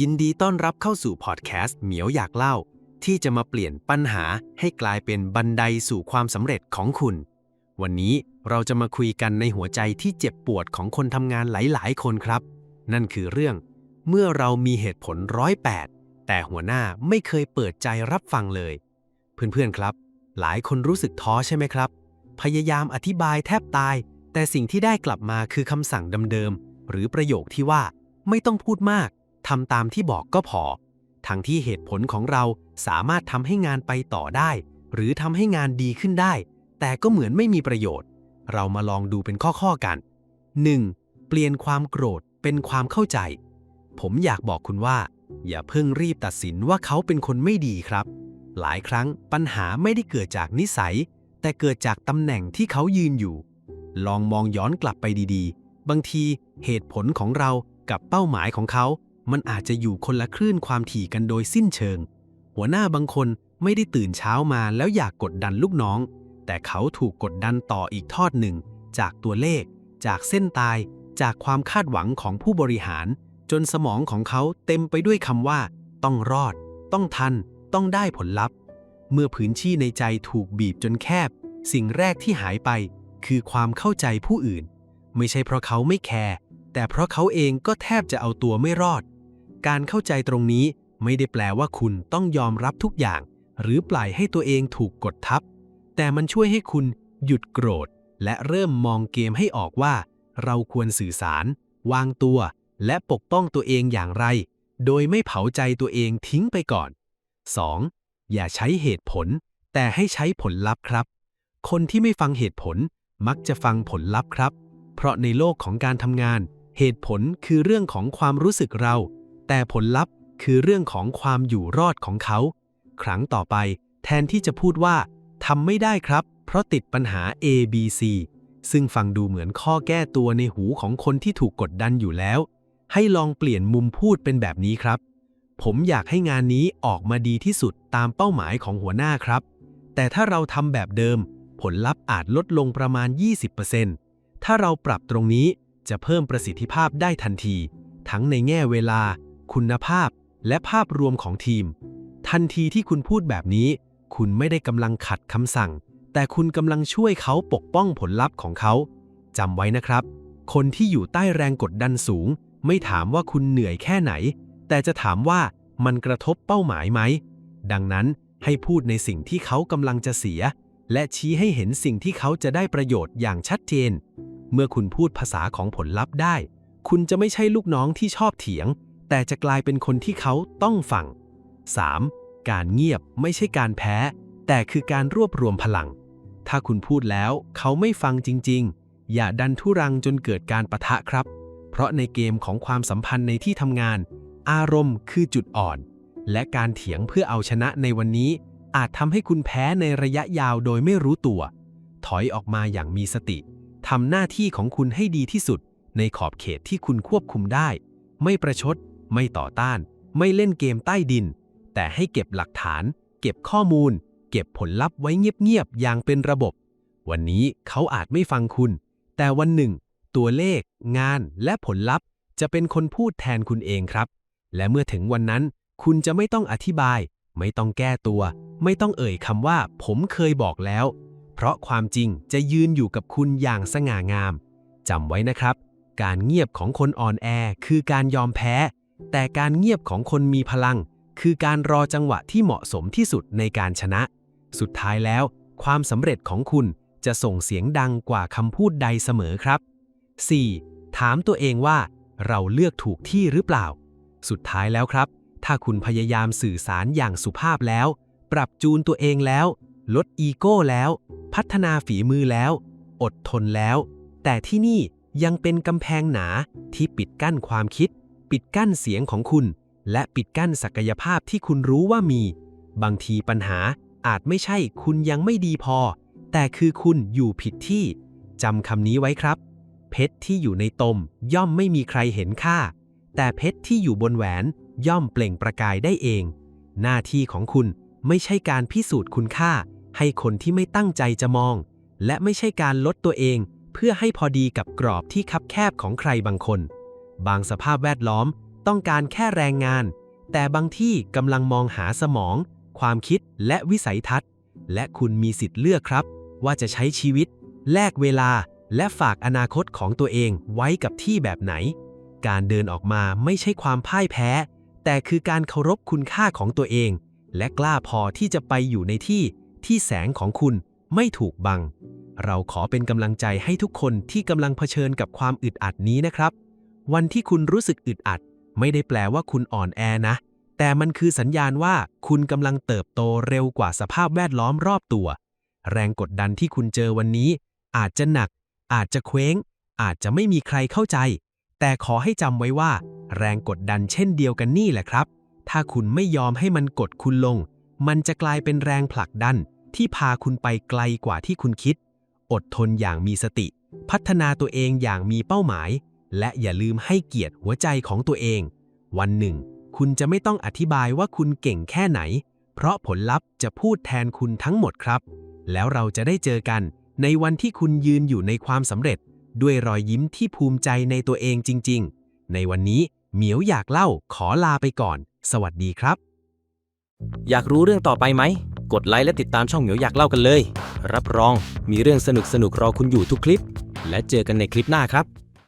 ยินดีต้อนรับเข้าสู่พอดแคสต์เหมียวอยากเล่า ที่จะมาเปลี่ยนปัญหาให้กลายเป็นบันไดสู่ความสำเร็จของคุณ วันนี้เราจะมาคุยกันในหัวใจที่เจ็บปวดของคนทำงานหลาย ๆ คนครับ นั่นคือเรื่อง เมื่อเรามีเหตุผลร้อยแปดแต่หัวหน้าไม่เคยเปิดใจรับฟังเลย เพื่อน ๆ ครับ หลายคนรู้สึกท้อใช่ไหมครับ พยายามอธิบายแทบตาย แต่สิ่งที่ได้กลับมาคือคำสั่งเดิมๆ หรือประโยคที่ว่า ไม่ต้องพูดมากทำตามที่บอกก็พอ ทั้งที่เหตุผลของเราสามารถทำให้งานไปต่อได้ หรือทำให้งานดีขึ้นได้ แต่ก็เหมือนไม่มีประโยชน์ เรามาลองดูเป็นข้อๆกัน 1. เปลี่ยนความโกรธเป็นความเข้าใจ ผมอยากบอกคุณว่า อย่าเพิ่งรีบตัดสินว่าเขาเป็นคนไม่ดีครับ หลายครั้งปัญหาไม่ได้เกิดจากนิสัย แต่เกิดจากตำแหน่งที่เขายืนอยู่ ลองมองย้อนกลับไปดีๆ บางทีเหตุผลของเรากับเป้าหมายของเขา มันอาจจะอยู่คนละคลื่นความถี่กันโดยสิ้นเชิง หัวหน้าบางคนไม่ได้ตื่นเช้ามาแล้วอยากกดดันลูกน้อง แต่เขาถูกกดดันต่ออีกทอดหนึ่ง จากตัวเลข จากเส้นตาย จากความคาดหวังของผู้บริหาร จนสมองของเขาเต็มไปด้วยคำว่า ต้องรอด ต้องทัน ต้องได้ผลลัพธ์ เมื่อพื้นที่ในใจถูกบีบจนแคบ สิ่งแรกที่หายไป คือความเข้าใจผู้อื่น ไม่ใช่เพราะเขาไม่แคร์แต่เพราะเขาเองก็แทบจะเอาตัวไม่รอด การเข้าใจตรงนี้ไม่ได้แปลว่าคุณต้องยอมรับทุกอย่าง หรือปล่อยให้ตัวเองถูกกดทับ แต่มันช่วยให้คุณหยุดโกรธ และเริ่มมองเกมให้ออกว่า เราควรสื่อสาร วางตัว และปกป้องตัวเองอย่างไร โดยไม่เผาใจตัวเองทิ้งไปก่อน 2. อย่าใช้เหตุผล แต่ให้ใช้ผลลัพธ์ครับ คนที่ไม่ฟังเหตุผลมักจะฟังผลลัพธ์ครับ เพราะในโลกของการทำงาน เหตุผลคือเรื่องของความรู้สึกเรา แต่ผลลัพธ์คือเรื่องของความอยู่รอดของเขา ครั้งต่อไป แทนที่จะพูดว่าทำไม่ได้ครับ เพราะติดปัญหา A B C ซึ่งฟังดูเหมือนข้อแก้ตัวในหูของคนที่ถูกกดดันอยู่แล้ว ให้ลองเปลี่ยนมุมพูดเป็นแบบนี้ครับ ผมอยากให้งานนี้ออกมาดีที่สุดตามเป้าหมายของหัวหน้าครับ แต่ถ้าเราทำแบบเดิม ผลลัพธ์อาจลดลงประมาณ 20%ถ้าเราปรับตรงนี้จะเพิ่มประสิทธิภาพได้ทันที ทั้งในแง่เวลา คุณภาพ และภาพรวมของทีม ทันทีที่คุณพูดแบบนี้ คุณไม่ได้กำลังขัดคำสั่ง แต่คุณกำลังช่วยเขาปกป้องผลลัพธ์ของเขาจำไว้นะครับ คนที่อยู่ใต้แรงกดดันสูง ไม่ถามว่าคุณเหนื่อยแค่ไหน แต่จะถามว่ามันกระทบเป้าหมายไหม ดังนั้นให้พูดในสิ่งที่เขากำลังจะเสีย และชี้ให้เห็นสิ่งที่เขาจะได้ประโยชน์อย่างชัดเจน เมื่อคุณพูดภาษาของผลลัพธ์ได้ คุณจะไม่ใช่ลูกน้องที่ชอบเถียง แต่จะกลายเป็นคนที่เขาต้องฟัง 3. การเงียบไม่ใช่การแพ้ แต่คือการรวบรวมพลัง ถ้าคุณพูดแล้วเขาไม่ฟังจริง ๆ อย่าดันทุรังจนเกิดการประทะครับ เพราะในเกมของความสัมพันธ์ในที่ทำงาน อารมณ์คือจุดอ่อน และการเถียงเพื่อเอาชนะในวันนี้ อาจทำให้คุณแพ้ในระยะยาวโดยไม่รู้ตัว ถอยออกมาอย่างมีสติทำหน้าที่ของคุณให้ดีที่สุด ในขอบเขตที่คุณควบคุมได้ ไม่ประชด ไม่ต่อต้าน ไม่เล่นเกมใต้ดิน แต่ให้เก็บหลักฐาน เก็บข้อมูล เก็บผลลัพธ์ไว้เงียบๆอย่างเป็นระบบ วันนี้เขาอาจไม่ฟังคุณ แต่วันหนึ่ง ตัวเลข งานและผลลัพธ์ จะเป็นคนพูดแทนคุณเองครับ และเมื่อถึงวันนั้น คุณจะไม่ต้องอธิบาย ไม่ต้องแก้ตัว ไม่ต้องเอ่ยคำว่า ผมเคยบอกแล้ว เพราะความจริงจะยืนอยู่กับคุณอย่างสง่างามจำไว้นะครับ การเงียบของคนอ่อนแอคือการยอมแพ้ แต่การเงียบของคนมีพลัง คือการรอจังหวะที่เหมาะสมที่สุดในการชนะ สุดท้ายแล้ว ความสำเร็จของคุณจะส่งเสียงดังกว่าคำพูดใดเสมอครับ 4. ถามตัวเองว่า เราเลือกถูกที่หรือเปล่า สุดท้ายแล้วครับ ถ้าคุณพยายามสื่อสารอย่างสุภาพแล้ว ปรับจูนตัวเองแล้ว ลดอีโก้แล้ว พัฒนาฝีมือแล้ว อดทนแล้ว แต่ที่นี่ยังเป็นกำแพงหนาที่ปิดกั้นความคิด ปิดกั้นเสียงของคุณ และปิดกั้นศักยภาพที่คุณรู้ว่ามี บางทีปัญหาอาจไม่ใช่คุณยังไม่ดีพอ แต่คือคุณอยู่ผิดที่จำคำนี้ไว้ครับ เพชรที่อยู่ในตมย่อมไม่มีใครเห็นค่า แต่เพชรที่อยู่บนแหวนย่อมเปล่งประกายได้เอง หน้าที่ของคุณไม่ใช่การพิสูจน์คุณค่า ให้คนที่ไม่ตั้งใจจะมอง และไม่ใช่การลดตัวเอง เพื่อให้พอดีกับกรอบที่คับแคบของใครบางคน บางสภาพแวดล้อมต้องการแค่แรงงาน แต่บางที่กำลังมองหาสมอง ความคิดและวิสัยทัศน์ และคุณมีสิทธิ์เลือกครับ ว่าจะใช้ชีวิต แลกเวลา และฝากอนาคตของตัวเองไว้กับที่แบบไหน การเดินออกมาไม่ใช่ความพ่ายแพ้ แต่คือการเคารพคุณค่าของตัวเอง และกล้าพอที่จะไปอยู่ในที่ที่แสงของคุณไม่ถูกบัง เราขอเป็นกำลังใจให้ทุกคนที่กำลังเผชิญกับความอึดอัดนี้นะครับ วันที่คุณรู้สึกอึดอัด ไม่ได้แปลว่าคุณอ่อนแอนะ แต่มันคือสัญญาณว่าคุณกำลังเติบโตเร็วกว่าสภาพแวดล้อมรอบตัว แรงกดดันที่คุณเจอวันนี้ อาจจะหนัก อาจจะเคว้ง อาจจะไม่มีใครเข้าใจ แต่ขอให้จำไว้ว่า แรงกดดันเช่นเดียวกันนี่แหละครับ ถ้าคุณไม่ยอมให้มันกดคุณลง มันจะกลายเป็นแรงผลักดันที่พาคุณไปไกลกว่าที่คุณคิด อดทนอย่างมีสติ พัฒนาตัวเองอย่างมีเป้าหมาย และอย่าลืมให้เกียรติหัวใจของตัวเอง วันหนึ่ง คุณจะไม่ต้องอธิบายว่าคุณเก่งแค่ไหน เพราะผลลัพธ์จะพูดแทนคุณทั้งหมดครับ แล้วเราจะได้เจอกันในวันที่คุณยืนอยู่ในความสำเร็จ ด้วยรอยยิ้มที่ภูมิใจในตัวเองจริง ๆ ในวันนี้เหมียวอยากเล่าขอลาไปก่อน สวัสดีครับ อยากรู้เรื่องต่อไปไหม กดไลค์และติดตามช่องเหมียวอยากเล่ากันเลย รับรองมีเรื่องสนุกสนุกรอคุณอยู่ทุกคลิป และเจอกันในคลิปหน้าครับ